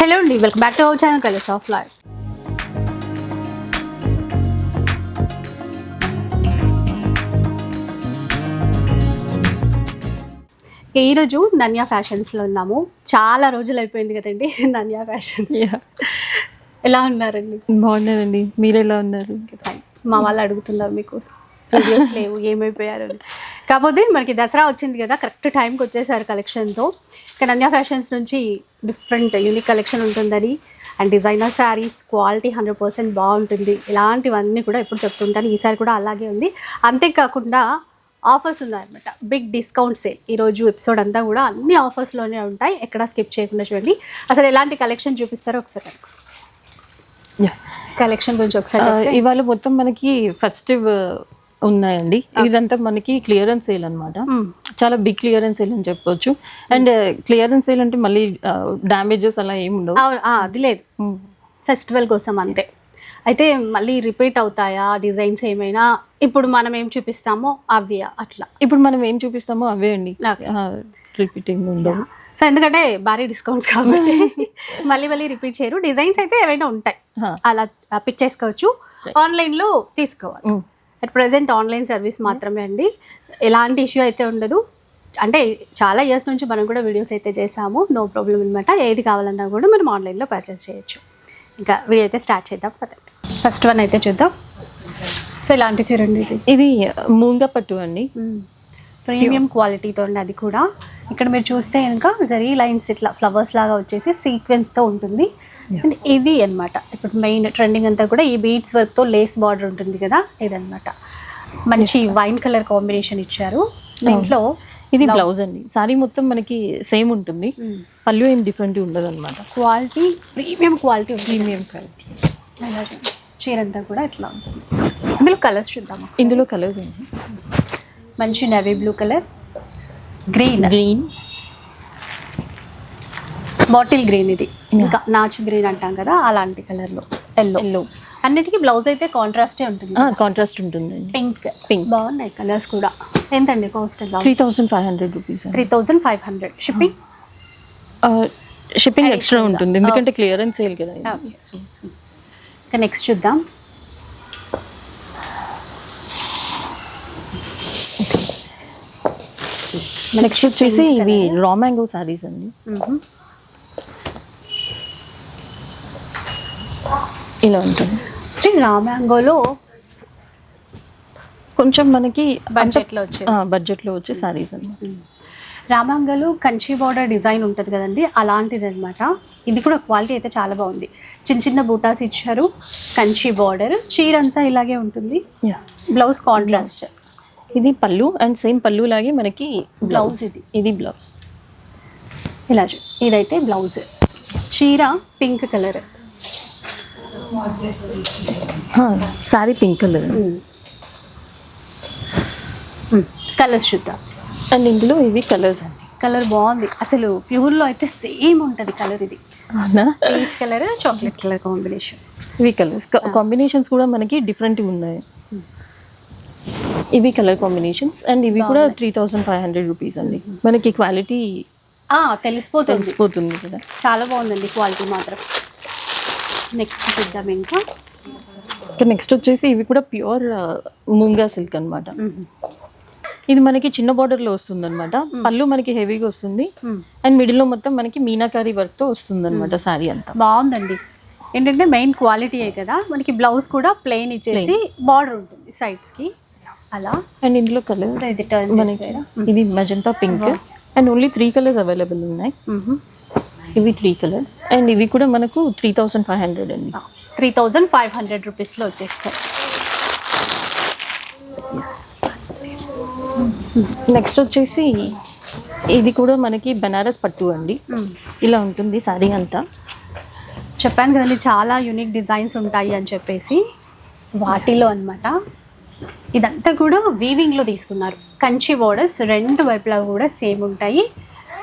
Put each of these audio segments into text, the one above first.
Hello అండి welcome back to our channel colours of life ఈరోజు నన్యా ఫ్యాషన్స్లో ఉన్నాము. చాలా రోజులు అయిపోయింది కదండి నన్యా ఫ్యాషన్స్ ఎలా ఉన్నారండి? బాగున్నానండి. మీరు ఎలా ఉన్నారు. మా వాళ్ళు అడుగుతున్నారు మీకోసం. వీడియోస్ లేవు ఏమైపోయారు కాకపోతే మనకి దసరా వచ్చింది కదా కరెక్ట్ టైంకి వచ్చేసారు కలెక్షన్తో ఇక నన్యా ఫ్యాషన్స్ నుంచి డిఫరెంట్ యూనిక్ కలెక్షన్ ఉంటుందని. And designer saris quality hundred percent బాగుంటుంది. ఇలాంటివన్నీ కూడా ఎప్పుడు చెప్తుంటాను. ఈసారి కూడా అలాగే ఉంది. అంతేకాకుండా ఆఫర్స్ ఉన్నాయన్నమాట. బిగ్ డిస్కౌంట్ సేల్ ఈరోజు ఎపిసోడ్ అంతా కూడా అన్ని ఆఫర్స్లోనే ఉంటాయి. ఎక్కడ స్కిప్ చేయకుండా చూడండి. అసలు ఎలాంటి కలెక్షన్ చూపిస్తారో ఒకసారి కలెక్షన్ గురించి ఒకసారి. ఇవాళ మొత్తం మనకి ఫెస్టివ్ ఉన్నాయండి. ఇదంతా మనకి క్లియరెన్స్ సేల్ అన్నమాట. మ్మ్. చాలా బిగ్ క్లియరెన్స్ సేల్ అని చెప్పొచ్చు. అండ్ క్లియరెన్స్ సేల్ అంటే మళ్ళీ డ్యామేజెస్ అలా ఏమి ఉండవు. అది లేదు. ఫెస్టివల్ కోసం అంతే. అయితే మళ్ళీ రిపీట్ అవుతాయా? డిజైన్స్ ఏమైనా? ఇప్పుడు మనం ఏం చూపిస్తామో అవి అట్లా. ఇప్పుడు మనం ఏం చూపిస్తామో అవే అండి. రిపీటింగ్ ఉండవు. సో ఎందుకంటే భారీ డిస్కౌంట్స్ కాబట్టి మళ్ళీ మళ్ళీ రిపీట్ చేయరు. డిజైన్స్ అయితే ఏవైనా ఉంటాయి. అలా పిక్ చేసుకోవచ్చు. ఆన్లైన్లో తీసుకోవాలి. అట్ ప్రజెంట్ ఆన్లైన్ సర్వీస్ మాత్రమే అండి. ఎలాంటి ఇష్యూ అయితే ఉండదు. అంటే చాలా ఇయర్స్ నుంచి మనం కూడా వీడియోస్ అయితే చేసాము. నో ప్రాబ్లం అనమాట ఏది కావాలన్నా కూడా మనం ఆన్లైన్లో పర్చేస్ చేయొచ్చు. ఇంకా వీడియో అయితే స్టార్ట్ చేద్దాం. పదండి. ఫస్ట్ వన్ అయితే చూద్దాం. సో ఇలాంటి చూడండి ఇది? ఇది మూంగ పట్టు అండి. ప్రీమియం క్వాలిటీతో ఉంది అది కూడా. ఇక్కడ మీరు చూస్తే కనుక జరీ లైన్స్ ఇట్లా ఫ్లవర్స్ లాగా వచ్చేసి సీక్వెన్స్తో ఉంటుంది. అండ్ ఇది అన్నమాట. ఇప్పుడు మెయిన్ ట్రెండింగ్ అంతా కూడా ఈ బీడ్స్ వర్క్తో లేస్ బార్డర్ ఉంటుంది కదా ఇదన్నమాట. మంచి వైన్ కలర్ కాంబినేషన్ ఇచ్చారు. దీంట్లో ఇది బ్లౌజ్ అండి. సారీ మొత్తం మనకి సేమ్ ఉంటుంది. పళ్ళు ఏం డిఫరెంట్ ఉండదు అనమాట క్వాలిటీ ప్రీమియం క్వాలిటీ ఉంది ప్రీమియం క్వాలిటీ. చీర అంతా కూడా ఇట్లా ఉంటుంది. ఇందులో కలర్స్ చూద్దాము? ఇందులో కలర్స్ అండి మంచి navy blue colour green green bottle green ఇది. ఇంకా నాచు గ్రీన్ అంటాం కదా అలాంటి కలర్లో. ఎల్లో ఎల్లో అన్నిటికీ బ్లౌజ్ అయితే కాంట్రాస్టే ఉంటుంది. కాంట్రాస్ట్ ఉంటుందండి పింక్ Pink. బాగున్నాయి కలర్స్ కూడా. ఎంతండి cost three thousand five hundred rupees three thousand five hundred shipping shipping extra ఉంటుంది. ఎందుకంటే క్లియరెన్స్ సేల్ కదా. ఇంకా నెక్స్ట్ చూద్దాం. నెక్స్ట్ వచ్చేసి ఇవి రా మ్యాంగో సారీస్ అండి. ఇలా ఉంటుంది. శ్రీ రామ్యాంగోలో కొంచెం మనకి బడ్జెట్లో వచ్చేది బడ్జెట్లో వచ్చే సారీస్ అండి రామాంగలో కంచి బార్డర్ డిజైన్ ఉంటుంది కదండి అలాంటిది అనమాట ఇది కూడా క్వాలిటీ అయితే చాలా బాగుంది. చిన్న చిన్న బూటాస్ ఇచ్చారు కంచి బార్డర్ చీర అంతా ఇలాగే ఉంటుంది. బ్లౌజ్ కాంట్రాస్ట్ ఇది పళ్ళు అండ్ సేమ్ పళ్ళు లాగే మనకి బ్లౌజ్ ఇది. ఇది బ్లౌజ్ ఇలా ఇదైతే బ్లౌజ్ చీర pink colour. Sari pink colour colours చూద్దాం। అండ్ ఇందులో ఇవి కలర్స్ అండి. కలర్ బాగుంది. అసలు ప్యూర్లో అయితే సేమ్ ఉంటుంది కలర్ ఇది. Peach colour chocolate colour combination ఇవి కలర్స్ కాంబినేషన్స్ కూడా మనకి డిఫరెంట్ ఉన్నాయి. ఇవి కలర్ కాంబినేషన్స్ అండ్ ఇవి కూడా three thousand five hundred rupees అండి. మనకి క్వాలిటీ తెలిసిపోతుంది. తెలిసిపోతుంది కదా. చాలా బాగుందండి క్వాలిటీ మాత్రం. నెక్స్ట్ చూద్దాం ఇంకా. ఇంకా నెక్స్ట్ వచ్చేసి ఇవి కూడా ప్యూర్ మూంగా సిల్క్ అన్నమాట. ఇది మనకి చిన్న border లో వస్తుంది అనమాట పళ్ళు మనకి హెవీగా వస్తుంది. అండ్ మిడిల్లో మొత్తం మనకి మీనాకారి వర్క్తో వస్తుంది అనమాట సారీ అంతా. బాగుంది ఏంటంటే మెయిన్ క్వాలిటీయే కదా. మనకి బ్లౌజ్ కూడా ప్లెయిన్ ఇచ్చేసి బార్డర్ ఉంటుంది sides కి. అలా. అండ్ ఇందులో కలర్స్? ఇది magenta pink and only three colours available ఉన్నాయి. ఇవి త్రీ కలర్స్ అండ్ ఇవి కూడా మనకు త్రీ థౌసండ్ ఫైవ్ హండ్రెడ్ అండి. త్రీ థౌజండ్ ఫైవ్ హండ్రెడ్ రూపీస్లో వచ్చేస్తాయి. నెక్స్ట్ వచ్చేసి ఇది కూడా మనకి బనారస్ పట్టు అండి. ఇలా ఉంటుంది సారీ అంతా. చెప్పాను కదండి చాలా యూనిక్ డిజైన్స్ ఉంటాయి అని చెప్పేసి వాటిలో అన్నమాట. ఇదంతా కూడా వీవింగ్లో తీసుకున్నారు. కంచి బోర్డర్స్ రెండు వైపులా కూడా సేమ్ ఉంటాయి.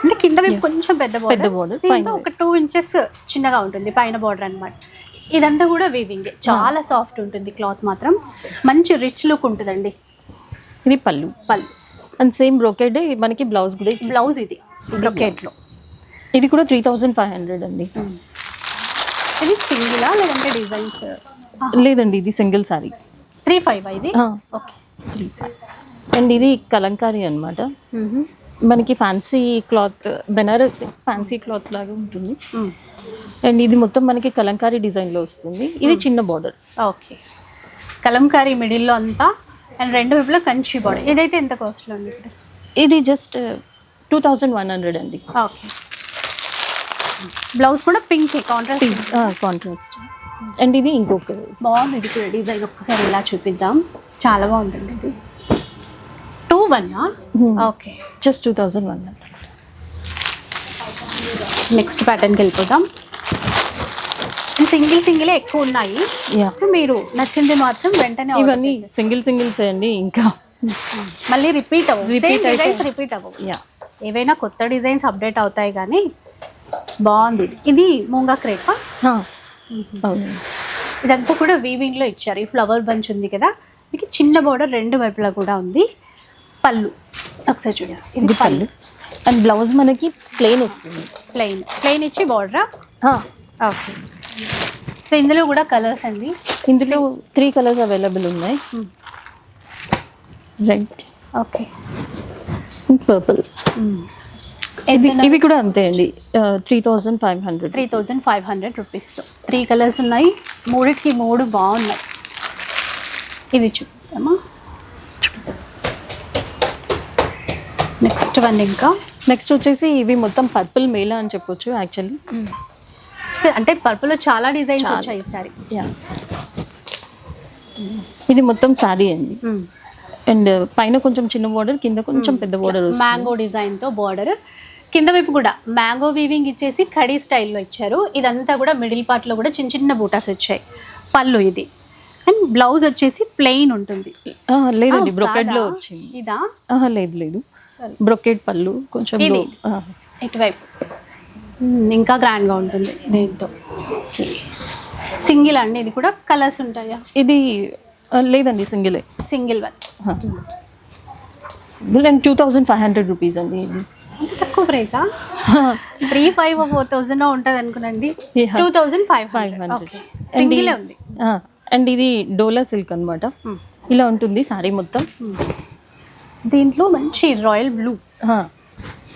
అంటే కింద వైపు కొంచెం పెద్ద పెద్ద బోర్డర్ పైన. ఒక టూ ఇంచెస్ చిన్నగా ఉంటుంది పైన బోర్డర్ అన్నమాట. ఇదంతా కూడా వీవింగ్ చాలా సాఫ్ట్ ఉంటుంది క్లాత్ మాత్రం. మంచి రిచ్ లుక్ ఉంటుందండి. ఇది పళ్ళు. పళ్ళు. అండ్ సేమ్ బ్రోకెడ్ మనకి బ్లౌజ్ కూడా బ్లౌజ్ ఇది బ్రొకెట్లో ఇది కూడా త్రీ థౌజండ్ ఫైవ్ హండ్రెడ్ అండి. ఇది సింగిలా లేదంటే డిజైన్స్ లేదండి ఇది సింగిల్ సారీ త్రీ ఫైవ్ ఇది? ఓకే త్రీ అండ్ ఇది కలంకారీ అన్నమాట. మనకి fancy cloth Banaras fancy cloth లాగా ఉంటుంది. అండ్ ఇది మొత్తం మనకి కలంకారీ డిజైన్లో వస్తుంది. ఇది చిన్న బార్డర్ ఓకే కలంకారీ మిడిల్లో అంతా అండ్ రెండు వైపులా కంచి బాడీ ఇదైతే ఎంత కాస్ట్లో ఉంది ఇప్పుడు? ఇది just two thousand one hundred అండి. ఓకే బ్లౌజ్ కూడా పింక్ కాంట్రాస్ట్ కాంట్రాస్ట్ అండ్ ఇది ఇంకొక బాగుంది ఇది కూడా డిజైన్ ఒక్కసారి ఇలా చూపిద్దాం. చాలా బాగుంటుంది ఇది. Two one okay just two thousand one next ప్యాటర్న్కి వెళ్ళిపోదాం. సింగిల్ సింగిలే ఎక్కువ ఉన్నాయి. మీరు నచ్చింది మాత్రం వెంటనే ఇవన్నీ. సింగిల్ సింగిల్స్ అండి ఇంకా. మళ్ళీ రిపీట్ అవ్వవు. Repeat రిపీట్ డిజైన్స్ రిపీట్ అవ్వవు. యా ఏవైనా కొత్త డిజైన్స్ అప్డేట్ అవుతాయి కానీ బాగుంది. ఇది. మూంగా క్రేపా? ఇదంతా కూడా వీవింగ్లో ఇచ్చారు. ఈ ఫ్లవర్ బంచ్ ఉంది కదా. మీకు చిన్న బోర్డర్ రెండు వైపులా కూడా ఉంది. పళ్ళు. ఒకసారి చూడండి ఇది పళ్ళు. అండ్ బ్లౌజ్ మనకి ప్లెయిన్ వస్తుంది. ప్లెయిన్. ప్లెయిన్ ఇచ్చి బార్డరా? ఓకే. సో ఇందులో కూడా కలర్స్ అండి. ఇందులో త్రీ కలర్స్ అవైలబుల్ ఉన్నాయి. Red okay. పర్పుల్ ఇవి ఇవి కూడా అంతే అండి. Three thousand five hundred three thousand five hundred రూపీస్లో త్రీ కలర్స్ ఉన్నాయి. మూడిటికి మూడు బాగున్నాయి. ఇవి చూద్దామా? నెక్స్ట్ వన్ ఇంకా. నెక్స్ట్ వచ్చేసి ఇవి మొత్తం పర్పుల్ మేలా అని చెప్పొచ్చు యాక్చువల్లీ అంటే పర్పుల్ చాలా డిజైన్స్ వచ్చాయి ఈసారి యా ఇది మొత్తం శారీ అండి. అండ్ పైన కొంచెం చిన్న బార్డర్ కింద కొంచెం పెద్ద బార్డర్ మ్యాంగో డిజైన్తో బార్డర్ కింద వైపు కూడా మ్యాంగో వీవింగ్ ఇచ్చేసి కడీ స్టైల్లో ఇచ్చారు. ఇదంతా కూడా మిడిల్ పార్ట్లో కూడా చిన్న చిన్న బూటాస్ వచ్చాయి. పళ్ళు ఇది. అండ్ బ్లౌజ్ వచ్చేసి ప్లెయిన్ ఉంటుంది. లేదండి ఆ, బ్రొకెట్లో కాదా? వచ్చింది. ఇదా? లేదు లేదు. బ్రొకెట్ పళ్ళు కొంచెం ఇటువైపు. ఇంకా గ్రాండ్గా ఉంటుంది దీంతో. సింగిల్ అండి ఇది కూడా కలర్స్ ఉంటాయా? ఇది లేదండి సింగిలే. Single one. Single and two thousand five hundred rupees అండి ఇది. తక్కువ ప్రైసా? త్రీ ఫైవ్ ఫోర్ థౌజండ్ ఉంటుంది అనుకునండి. Two thousand five five hundred. సింగిలే ఉంది. అండ్ ఇది డోలా సిల్క్ అన్నమాట. Hmm. ఇలా ఉంటుంది సారీ మొత్తం. దీంట్లో మంచి రాయల్ బ్లూ.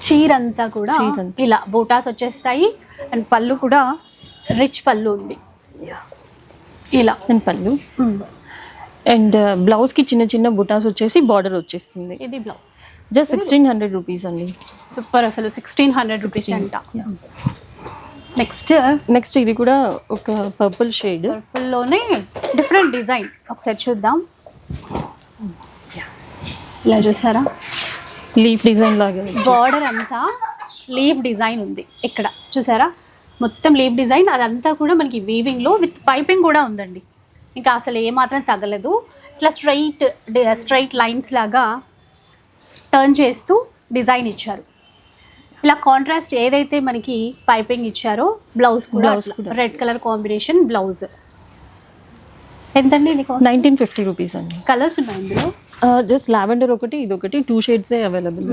చీర అంతా కూడా. ఇలా బూటాస్ వచ్చేస్తాయి. అండ్ పళ్ళు కూడా రిచ్ పళ్ళు ఉంది. ఇలా. అండ్ పళ్ళు. అండ్ బ్లౌజ్కి చిన్న చిన్న బుటాస్ వచ్చేసి బార్డర్ వచ్చేస్తుంది. ఇది blouse just sixteen hundred rupees అండి. సూపర్ అసలు సిక్స్టీన్ హండ్రెడ్ రూపీస్ అంట. నెక్స్ట్ నెక్స్ట్ ఇది కూడా ఒక పర్పుల్ షేడ్ పర్పుల్లోనే డిఫరెంట్ డిజైన్ ఒకసారి చూద్దాం. ఇలా చూసారా? లీఫ్ డిజైన్ లాగా బార్డర్ అంతా లీఫ్ డిజైన్ ఉంది ఇక్కడ. చూసారా? మొత్తం లీఫ్ డిజైన్ అదంతా కూడా మనకి వీవింగ్లో విత్ పైపింగ్ కూడా ఉందండి. ఇంకా అసలు ఏమాత్రం తగలదు. ఇట్లా స్ట్రైట్ స్ట్రైట్ లైన్స్ లాగా టర్న్ చేస్తూ డిజైన్ ఇచ్చారు. ఇలా కాంట్రాస్ట్ ఏదైతే మనకి పైపింగ్ ఇచ్చారో బ్లౌజ్ కూడా. రెడ్ కలర్ కాంబినేషన్ బ్లౌజ్ ఎంతండి ఇది నైన్టీన్ ఫిఫ్టీ రూపీస్ అండి. కలర్స్ ఉన్నాయి ఇందులో? జస్ట్ లావెండర్ ఒకటి ఇది ఒకటి టూ షేడ్సే అవైలబుల్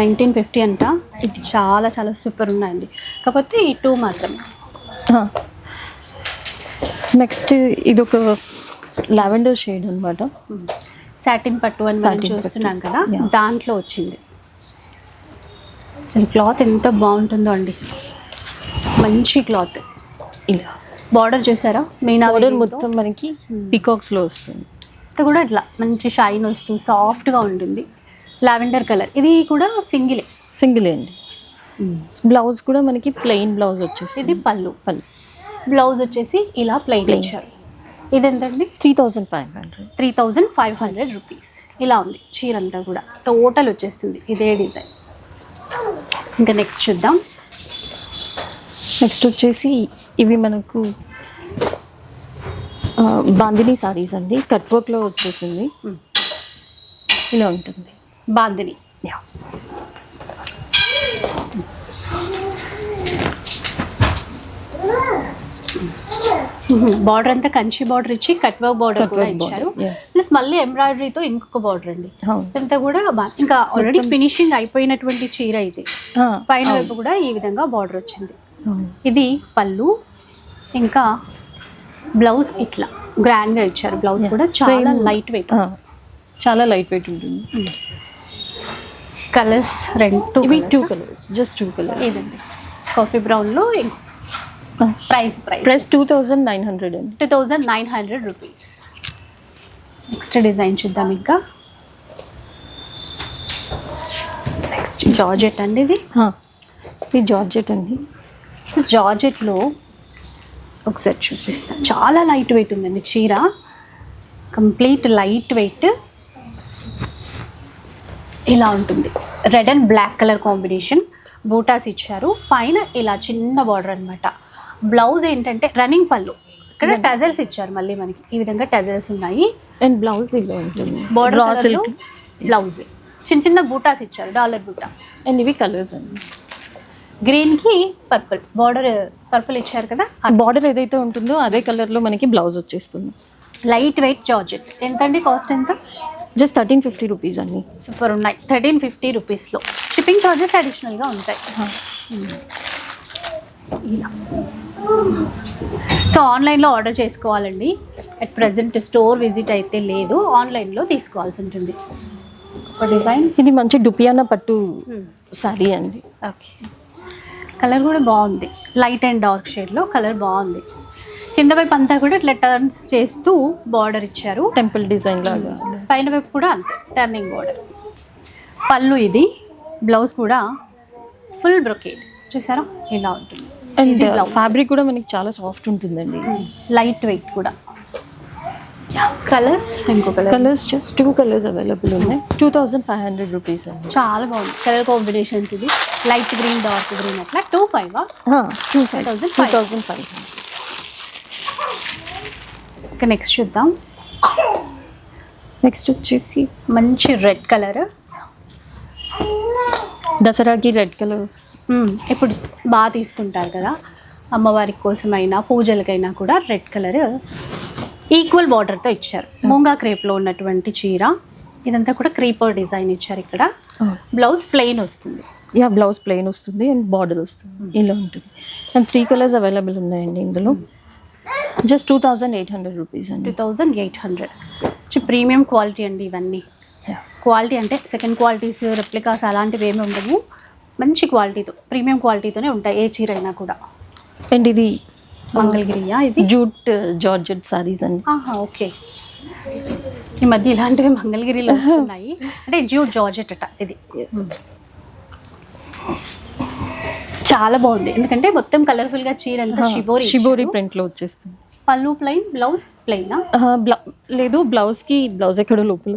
నైన్టీన్ ఫిఫ్టీ అంట. ఇది చాలా చాలా సూపర్ ఉన్నాయండి. కాకపోతే ఈ టూ మాత్రమే. నెక్స్ట్ ఇది ఒక లావెండర్ షేడ్ అనమాట సాటిన్ పట్టు అని మనం. చూస్తున్నాం కదా. దాంట్లో వచ్చింది. అసలు క్లాత్ ఎంత బాగుంటుందో అండి. మంచి క్లాత్ ఇలా. బార్డర్ చూసారా మీనా బార్డర్ మొత్తం మనకి పికాక్స్లో వస్తుంది. మొత్తం కూడా ఇట్లా మంచి షైన్ వస్తూ సాఫ్ట్గా ఉంటుంది. Lavender colour. ఇది కూడా సింగిలే. సింగిల్ అండి. బ్లౌజ్ కూడా మనకి ప్లెయిన్ బ్లౌజ్ వచ్చేస్తుంది. ఇది పళ్ళు. పళ్ళు. బ్లౌజ్ వచ్చేసి ఇలా ప్లెయిన్. ఇచ్చారు. ఇది ఎంతండి? Three thousand five hundred. Three thousand five hundred rupees. ఇలా ఉంది. చీర అంతా కూడా. టోటల్ వచ్చేస్తుంది ఇదే డిజైన్. ఇంకా నెక్స్ట్ చూద్దాం. నెక్స్ట్ వచ్చేసి ఇవి మనకు బాందిని సారీస్ అండి. కట్ వర్క్లో వచ్చేసింది. ఇలా ఉంటుంది. బాందిని. బార్డర్ అంతా కంచి బార్డర్ ఇచ్చి కట్ వర్క్ బార్డర్ కూడా ఇచ్చారు. ప్లస్ మళ్ళీ ఎంబ్రాయిడరీతో ఇంకొక బార్డర్ అండి. ఇదంతా కూడా ఇంకా ఆల్రెడీ ఫినిషింగ్ అయిపోయినటువంటి చీర ఇది. పైన వైపు కూడా ఈ విధంగా బార్డర్ వచ్చింది. ఇది పళ్ళు ఇంకా బ్లౌజ్ ఇట్లా గ్రాండ్గా ఇచ్చారు. బ్లౌజ్ కూడా చాలా. లైట్ వెయిట్ చాలా లైట్ వెయిట్ ఉంటుంది కలర్స్ రెండు ఇవి two colours just two colours ఇదండి coffee బ్రౌన్లో price price price two thousand nine hundred అండి. Two thousand nine hundred rupees next design చూద్దాం ఇంకా. నెక్స్ట్ జార్జెట్ అండి ఇది. ఇది జార్జెట్ అండి. సో జార్జెట్లో ఒకసారి చూపిస్తాను చాలా లైట్ వెయిట్ ఉందండి చీర. కంప్లీట్ లైట్ వెయిట్ ఇలా ఉంటుంది. Red and black colour combination buttas ఇచ్చారు. పైన ఇలా చిన్న బార్డర్ అన్నమాట. బ్లౌజ్ ఏంటంటే రన్నింగ్ పళ్ళు. ఇక్కడ టజల్స్ ఇచ్చారు మళ్ళీ మనకి. ఈ విధంగా టజల్స్ ఉన్నాయి. అండ్ బ్లౌజ్ ఇలా ఉంటుంది. బార్డర్ బ్లౌజ్ చిన్న చిన్న బూటాస్ ఇచ్చారు. డాలర్ బూటా అండ్ ఇవి కలర్స్ అండి. గ్రీన్కి పర్పుల్ బార్డర్ పర్పుల్ ఇచ్చారు కదా? బార్డర్ ఏదైతే ఉంటుందో అదే కలర్లో మనకి బ్లౌజ్ వచ్చేస్తుంది. లైట్ వెయిట్ జార్జెట్ ఎంతండి కాస్ట్ ఎంత? జస్ట్ థర్టీన్ ఫిఫ్టీ రూపీస్ అండి. సూపర్ ఉన్నాయి. థర్టీన్ ఫిఫ్టీ రూపీస్లో షిప్పింగ్ ఛార్జెస్ అడిషనల్గా ఉంటాయి. ఇలా. సో ఆన్లైన్లో ఆర్డర్ చేసుకోవాలండి. అట్ ప్రజెంట్ స్టోర్ విజిట్ అయితే లేదు. ఆన్లైన్లో తీసుకోవాల్సి ఉంటుంది. ఒక డిజైన్ ఇది మంచి డుపియానా పట్టు శారీ అండి. ఓకే కలర్ కూడా బాగుంది. లైట్ అండ్ డార్క్ షేడ్లో కలర్ బాగుంది. కింద వైపు అంతా కూడా ఇట్లా టర్న్స్ చేస్తూ బార్డర్ ఇచ్చారు. టెంపుల్ డిజైన్ లాగా. పైన వైపు కూడా అంతే టర్నింగ్ బార్డర్ పళ్ళు ఇది బ్లౌజ్ కూడా ఫుల్ బ్రొకేడ్ చూసారా? ఇలా ఉంటుంది. అండ్ ఫ్యాబ్రిక్ కూడా మనకి చాలా సాఫ్ట్ ఉంటుందండి. లైట్ వెయిట్ కూడా. కలర్స్ ఇంకో colour colours just two colours available ఉన్నాయి. Two thousand five hundred rupees అండి. చాలా బాగుంది. కలర్ కాంబినేషన్స్ ఇది. లైట్ గ్రీన్ డార్క్ గ్రీన్ అట్లా. Two five two five 2005. Two thousand five ఇక నెక్స్ట్ చూద్దాం. నెక్స్ట్ వచ్చేసి మంచి రెడ్ కలర్ దసరాకి రెడ్ కలర్ ఇప్పుడు బాగా తీసుకుంటారు కదా. అమ్మవారి కోసమైనా పూజలకైనా కూడా రెడ్ కలర్ ఈక్వల్ బార్డర్తో ఇచ్చారు. మూంగా క్రేప్లో ఉన్నటువంటి చీర. ఇదంతా కూడా క్రీపర్ డిజైన్ ఇచ్చారు ఇక్కడ. బ్లౌజ్ ప్లెయిన్ వస్తుంది. యా బ్లౌజ్ ప్లెయిన్ వస్తుంది అండ్ బార్డర్ వస్తుంది. ఇలా ఉంటుంది. అండ్ త్రీ కలర్స్ అవైలబుల్ ఉన్నాయండి ఇందులో. Just two thousand eight hundred rupees two అండి. Thousand eight hundred premium quality అండి ఇవన్నీ. క్వాలిటీ అంటే సెకండ్ క్వాలిటీస్ రెప్లికాస్ అలాంటివి ఏమి ఉండవు. మంచి క్వాలిటీతో ప్రీమియం క్వాలిటీతోనే ఉంటాయి ఏ చీర అయినా కూడా. అండ్ ఇది మంగళగిరియా ఇది? జూట్ జార్జెట్ సారీస్ అండి. ఓకే. ఈ మధ్య ఇలాంటివి మంగళగిరిలో వస్తున్నాయి. అంటే జ్యూట్ జార్జెట్ అట ఇది. చాలా బాగుంది. ఎందుకంటే మొత్తం కలర్ఫుల్గా చీర అంతా షిబోరి షిబోరి ప్రింట్లో వచ్చేస్తుంది. పళ్ళు ప్లెయిన్ బ్లౌజ్ ప్లెయినా బ్లౌ లేదు బ్లౌజ్కి బ్లౌజ్ ఎక్కడ లోపల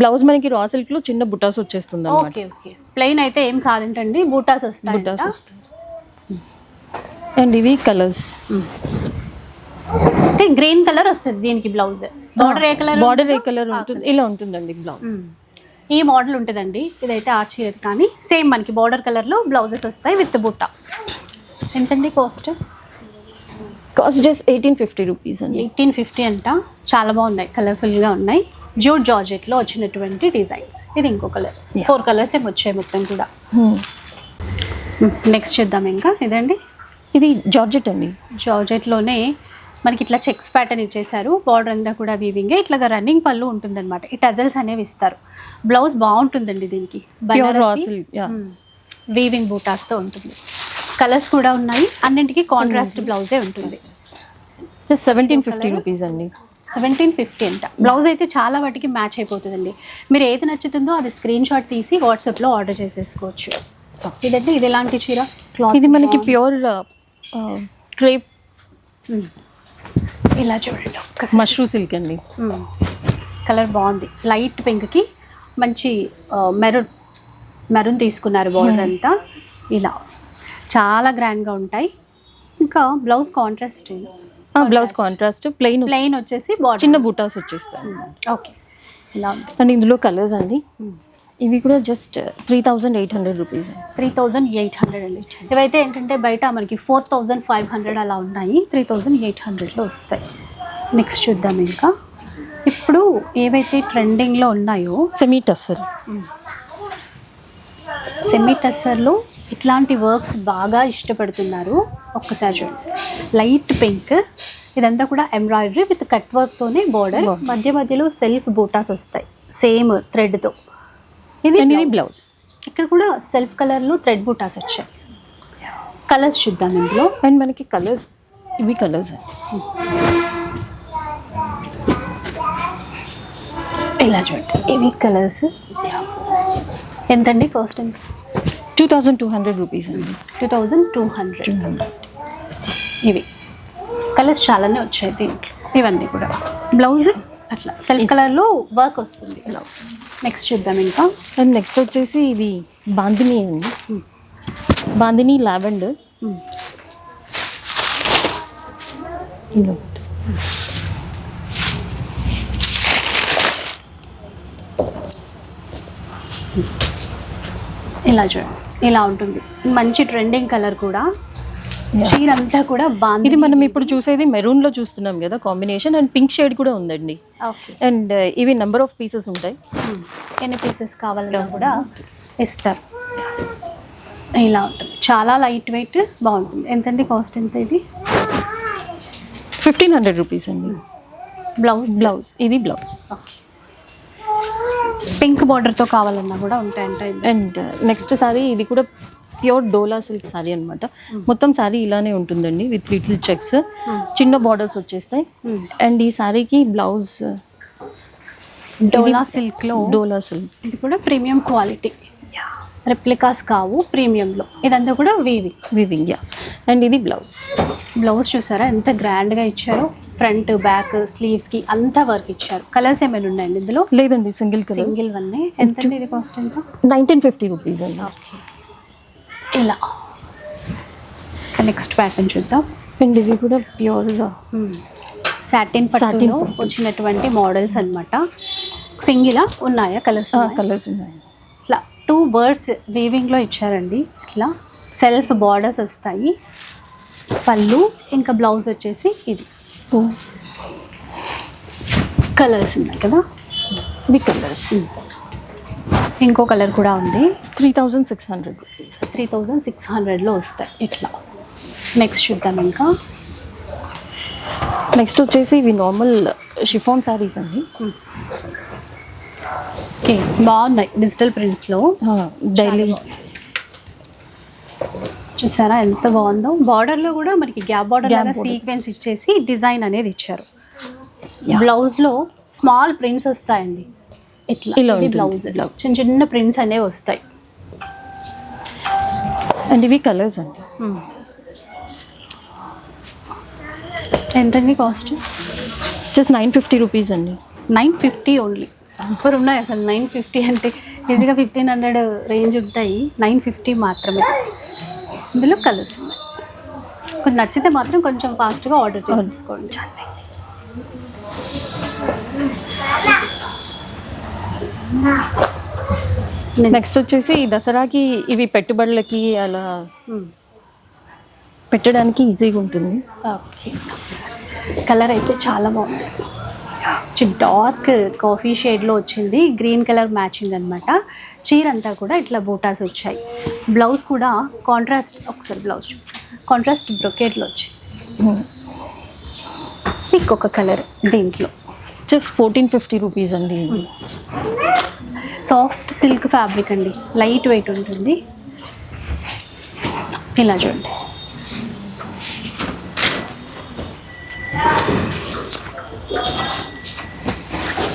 బ్లౌజ్ మనకి రా సిల్క్లో చిన్న బుటాస్ వచ్చేస్తుంది ఓకే ఓకే. ప్లెయిన్ అయితే ఏం కాదంటండి బూటాస్ వస్తాయి బుటాస్ వస్తాయి. అండ్ ఇవి కలర్స్ అంటే గ్రీన్ కలర్ వస్తుంది దీనికి బ్లౌజ్ బార్డర్ ఏ కలర్ బార్డర్ ఏ కలర్ ఉంటుంది. ఇలా ఉంటుందండి బ్లౌజ్ ఈ మోడల్ ఉంటుందండి. ఇదైతే ఆ చీర కానీ సేమ్ మనకి బార్డర్ కలర్లో బ్లౌజెస్ వస్తాయి విత్ బుట్ట. ఎంతండి cost cost just eighteen fifty rupees అండి. ఎయిటీన్ ఫిఫ్టీ అంట. చాలా బాగున్నాయి. కలర్ఫుల్గా ఉన్నాయి. జూట్ జార్జెట్లో వచ్చినటువంటి డిజైన్స్ ఇది ఇంకో కలర్. ఫోర్ కలర్స్ ఏమి వచ్చాయి మొత్తం కూడా. Hmm. నెక్స్ట్ చూద్దాం ఇంకా. ఇదండి. ఇది జార్జెట్ అండి. జార్జెట్లోనే మనకి ఇట్లా చెక్స్ ప్యాటర్న్ ఇచ్చేసారు బార్డర్ అంతా కూడా వీవింగ్ ఇట్లాగా రన్నింగ్ పళ్ళు ఉంటుందన్నమాట. ఈ టజల్స్ అనేవి ఇస్తారు. బ్లౌజ్ బాగుంటుందండి దీనికి. వీవింగ్ బూటాస్తో ఉంటుంది. కలర్స్ కూడా ఉన్నాయి. అన్నింటికి కాంట్రాస్ట్ బ్లౌజే ఉంటుంది. జస్ట్ సెవెంటీన్ ఫిఫ్టీ రూపీస్ అండి. సెవెంటీన్ ఫిఫ్టీ అంట. బ్లౌజ్ అయితే చాలా వాటికి మ్యాచ్ అయిపోతుందండి. మీరు ఏది నచ్చుతుందో అది స్క్రీన్ షాట్ తీసి వాట్సాప్లో ఆర్డర్ చేసేసుకోవచ్చు. ఇదంటే ఇది ఎలాంటి చీర? క్లాత్ ఇది మనకి ప్యూర్ క్రేప్. ఇలా చూడండి ఒక్కసారి. మష్రూ సిల్క్ అండి. కలర్ బాగుంది. లైట్ పింక్కి మంచి మెరూన్ మెరూన్ తీసుకున్నారు బార్డర్ అంతా. ఇలా. చాలా గ్రాండ్గా ఉంటాయి. ఇంకా blouse contrast. Blouse contrast plain plain వచ్చేసి బార్డర్. చిన్న బుటాస్ వచ్చేస్తాయి. ఓకే. ఇలా ఉంది. అండ్ ఇందులో కలర్స్ అండి. ఇవి కూడా just three thousand eight hundred rupees three thousand eight hundred అండి ఇవైతే ఏంటంటే బయట మనకి ఫోర్ థౌజండ్ ఫైవ్ హండ్రెడ్ అలా ఉన్నాయి. త్రీ థౌజండ్ ఎయిట్ హండ్రెడ్లో వస్తాయి. నెక్స్ట్ చూద్దాం ఇంకా. ఇప్పుడు ఏవైతే ట్రెండింగ్లో ఉన్నాయో సెమీ టస్సర్ సెమీ టస్సర్లో ఇట్లాంటి వర్క్స్ బాగా ఇష్టపడుతున్నారు. ఒక్కసారి చూడండి. లైట్ పింక్ ఇదంతా కూడా ఎంబ్రాయిడరీ విత్ కట్ వర్క్తోనే బోర్డర్ మధ్య మధ్యలో సెల్ఫ్ బూటాస్ వస్తాయి. సేమ్ థ్రెడ్తో ఇది. బ్లౌజ్ ఇక్కడ కూడా సెల్ఫ్ కలర్లో థ్రెడ్ బూటాస్ వచ్చాయి. కలర్స్ చూద్దాం ఇందులో. అండ్ మనకి కలర్స్ ఇవి కలర్స్ ఇలా చూడండి. ఇవి కలర్స్ ఎంతండి కాస్ట్ ఎంత? Two thousand two hundred rupees అండి. టూ థౌజండ్ టూ హండ్రెడ్ ఇవి. కలర్స్ చాలానే వచ్చాయి దీంట్లో. ఇవన్నీ కూడా. బ్లౌజ్ అట్లా. సెల్ఫ్ కలర్లో వర్క్ వస్తుంది. బ్లౌజ్ నెక్స్ట్ చూద్దాం ఇంకా. అండ్ నెక్స్ట్ వచ్చేసి ఇది బాందిని అండి. బాందిని లావెండర్. ఇలా ఇలా చూడండి. ఇలా ఉంటుంది. మంచి ట్రెండింగ్ కలర్ కూడా. చీర అంతా కూడా బాగుంది ఇది మనం ఇప్పుడు చూసేది మెరూన్లో చూస్తున్నాం కదా కాంబినేషన్ అండ్ పింక్ షేడ్ కూడా ఉందండి. అండ్ ఇవి నెంబర్ ఆఫ్ పీసెస్ ఉంటాయి. ఎన్ని పీసెస్ కావాలన్నా కూడా ఇస్తారు. ఇలా ఉంటుంది. చాలా లైట్ వెయిట్ బాగుంటుంది. ఎంతండి కాస్ట్ ఎంత ఇది? ఫిఫ్టీన్ హండ్రెడ్ రూపీస్ అండి. బ్లౌజ్ బ్లౌజ్ ఇది బ్లౌజ్ ఓకే పింక్ బార్డర్తో కావాలన్నా కూడా ఉంటాయంట. అండ్ నెక్స్ట్ సారీ ఇది కూడా ప్యూర్ డోలా సిల్క్ సారీ అనమాట మొత్తం సారీ ఇలానే ఉంటుందండి విత్ లిటిల్ చెక్స్. చిన్న బార్డర్స్ వచ్చేస్తాయి. అండ్ ఈ సారీకి బ్లౌజ్ డోలా సిల్క్లో డోలా సిల్క్. ఇది కూడా ప్రీమియం క్వాలిటీ. రెప్లికాస్ కావు ప్రీమియంలో. ఇదంతా కూడా వీవి. Weaving yeah. అండ్ ఇది బ్లౌజ్. బ్లౌజ్ చూసారా? ఎంత గ్రాండ్గా ఇచ్చారో. ఫ్రంట్ బ్యాక్ స్లీవ్స్కి అంతా వర్క్ ఇచ్చారు. కలర్స్ ఏమైనా ఉన్నాయండి ఇందులో? లేదండి సింగిల్ కలర్. సింగిల్ వన్నే. ఎంతండి ఇది కాస్ట్ ఎంత? నైన్టీన్ ఫిఫ్టీ రూపీస్ అండి. ఇలా. నెక్స్ట్ ప్యాటర్న్ చూద్దాం. అండ్ ఇవి కూడా ప్యూర్ సాటిన్ పట్టులో వచ్చినటువంటి మోడల్స్ అన్నమాట. సింగిలా ఉన్నాయా? కలర్స్ కలర్స్ ఉన్నాయి? ఇట్లా టూ బర్డ్స్ వీవింగ్లో ఇచ్చారండి. ఇట్లా సెల్ఫ్ బార్డర్స్ వస్తాయి. పళ్ళు ఇంకా బ్లౌజ్ వచ్చేసి ఇది. కలర్స్ ఉన్నాయి కదా? ఇవి కలర్స్ ఇంకో కలర్ కూడా ఉంది. Three thousand six hundred rupees three thousand six హండ్రెడ్లో వస్తాయి ఇట్లా. నెక్స్ట్ చూద్దాం ఇంకా. నెక్స్ట్ వచ్చేసి ఇవి నార్మల్ షిఫాన్ సారీస్ అండి. ఓకే బాగున్నాయి డిజిటల్ ప్రింట్స్లో డైలీ చూసారా ఎంత బాగుందో? బార్డర్లో కూడా మనకి గ్యాప్ బార్డర్ లాగా. సీక్వెన్స్ ఇచ్చేసి డిజైన్ అనేది ఇచ్చారు. బ్లౌజ్లో స్మాల్ ప్రింట్స్ వస్తాయండి. ఇట్లా ఇలా బ్లౌజ్ blouse. చిన్న చిన్న ప్రింట్స్ అనేవి వస్తాయి. అండ్ ఇవి కలర్స్ అండి. ఎంతండి cost just nine fifty rupees అండి. నైన్ ఫిఫ్టీ ఓన్లీ ఆఫర్ ఉన్నాయి అసలు నైన్ ఫిఫ్టీ అంటే ఈజీగా ఫిఫ్టీన్ హండ్రెడ్ రేంజ్ ఉంటాయి. నైన్ ఫిఫ్టీ మాత్రమే. ఇందులో కలర్స్ ఉన్నాయి. కొంచెం నచ్చితే మాత్రం కొంచెం ఫాస్ట్గా ఆర్డర్ చేసేసుకోండి. నెక్స్ట్ వచ్చేసి దసరాకి ఇవి పెట్టుబడులకి అలా Hmm. పెట్టడానికి ఈజీగా ఉంటుంది. ఓకే. కలర్ అయితే చాలా బాగుంది. డార్క్ కాఫీ షేడ్లో వచ్చింది. గ్రీన్ కలర్ మ్యాచింగ్ అనమాట చీర అంతా కూడా ఇట్లా బూటాస్ వచ్చాయి. బ్లౌజ్ కూడా కాంట్రాస్ట్ ఒకసారి బ్లౌజ్ కాంట్రాస్ట్ బ్రొకేట్లో వచ్చింది. ఇంకొక కలర్ దీంట్లో. జస్ట్ ఫోర్టీన్ ఫిఫ్టీ రూపీస్ అండి. సాఫ్ట్ సిల్క్ ఫ్యాబ్రిక్ అండి. లైట్ వెయిట్ ఉంటుంది. ఇలా చూడండి.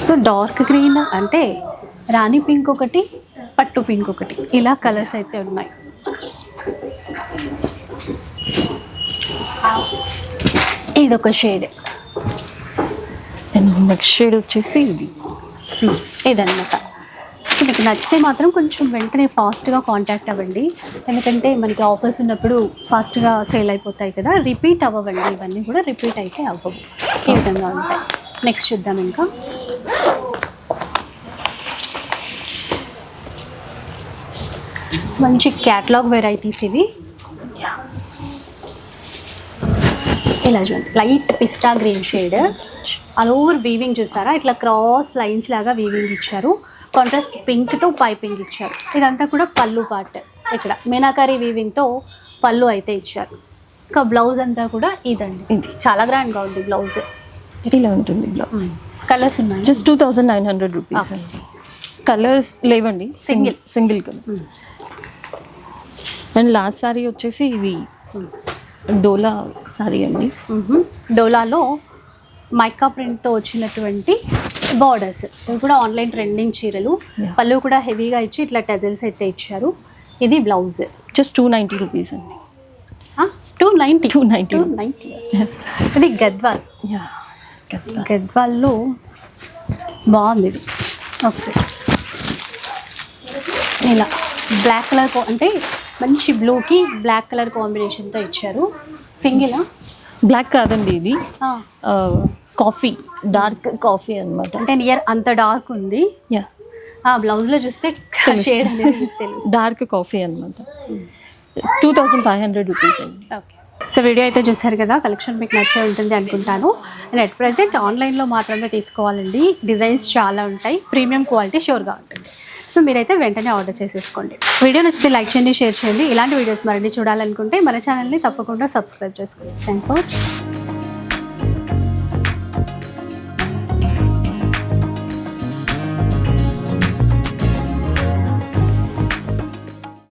సో డార్క్ గ్రీన్ అంటే రాణి పింక్ ఒకటి పట్టు పింక్ ఒకటి. ఇలా కలర్స్ అయితే ఉన్నాయి. ఇదొక షేడ్. నెక్స్ట్ షేడ్ వచ్చేసి ఇది. Hmm. ఇదన్నమాట. మీకు నచ్చితే మాత్రం కొంచెం వెంటనే ఫాస్ట్గా కాంటాక్ట్ అవ్వండి. ఎందుకంటే మనకి ఆఫర్స్ ఉన్నప్పుడు ఫాస్ట్గా సేల్ అయిపోతాయి కదా రిపీట్ అవ్వండి ఇవన్నీ కూడా రిపీట్ అయితే అవ్వవు. ఈ విధంగా ఉంటాయి. నెక్స్ట్ చూద్దాం ఇంకా. మంచి క్యాట్లాగ్ వెరైటీస్ ఇవి. ఇలా చూడండి. Light pista green shade all over weaving చూసారా? ఇట్లా క్రాస్ లైన్స్ లాగా వీవింగ్ ఇచ్చారు. కాంట్రాస్ట్ పింక్తో పైపింగ్ ఇచ్చారు. ఇదంతా కూడా పళ్ళు పార్ట్ ఇక్కడ మీనాకారి వీవింగ్తో పళ్ళు అయితే ఇచ్చారు. ఇంకా బ్లౌజ్ అంతా కూడా ఇదండి. ఇది. చాలా గ్రాండ్గా ఉంది బ్లౌజ్ ఇలా ఉంటుంది బ్లౌజ్ కలర్స్ ఉన్నాయి? Just two thousand nine hundred rupees colours లేవండి. Single single colour and last sari వచ్చేసి ఇవి. డోలా సారీ అండి. డోలాలో మైకా ప్రింట్తో వచ్చినటువంటి బార్డర్స్. ఇవి కూడా ఆన్లైన్ ట్రెండింగ్ చీరలు. పళ్ళు కూడా హెవీగా ఇచ్చి ఇట్లా టెజల్స్ అయితే ఇచ్చారు. ఇది blouse. Just two ninety rupees అండి. Two ninety two ninety two ninety ఇది గద్వాల్. యా గద్వాల్లో బాగుంది ఇది. ఒకసారి. ఇలా. బ్లాక్ కలర్ అంటే మంచి బ్లూకి బ్లాక్ కలర్ కాంబినేషన్తో ఇచ్చారు. సింగిలా బ్లాక్ కాదండి ఇది. కాఫీ డార్క్ కాఫీ అన్నమాట. అంటే నియర్ అంత డార్క్ ఉంది. యా బ్లౌజ్లో చూస్తే షేడ్ డార్క్ కాఫీ అన్నమాట. Two thousand five hundred rupees అండి. ఓకే సో వీడియో అయితే చూసారు కదా? కలెక్షన్ మీకు నచ్చే ఉంటుంది అనుకుంటాను. అండ్ అట్ ప్రజెంట్ ఆన్లైన్లో మాత్రమే తీసుకోవాలండి. డిజైన్స్ చాలా ఉంటాయి. ప్రీమియం క్వాలిటీ షూర్గా ఉంటుంది. సో మీరైతే వెంటనే ఆర్డర్ చేసేసుకోండి. వీడియో నచ్చితే లైక్ చేయండి షేర్ చేయండి. ఇలాంటి వీడియోస్ మరిన్ని చూడాలనుకుంటే మన ఛానల్ని తప్పకుండా సబ్స్క్రైబ్ చేసుకోండి. Thanks for watching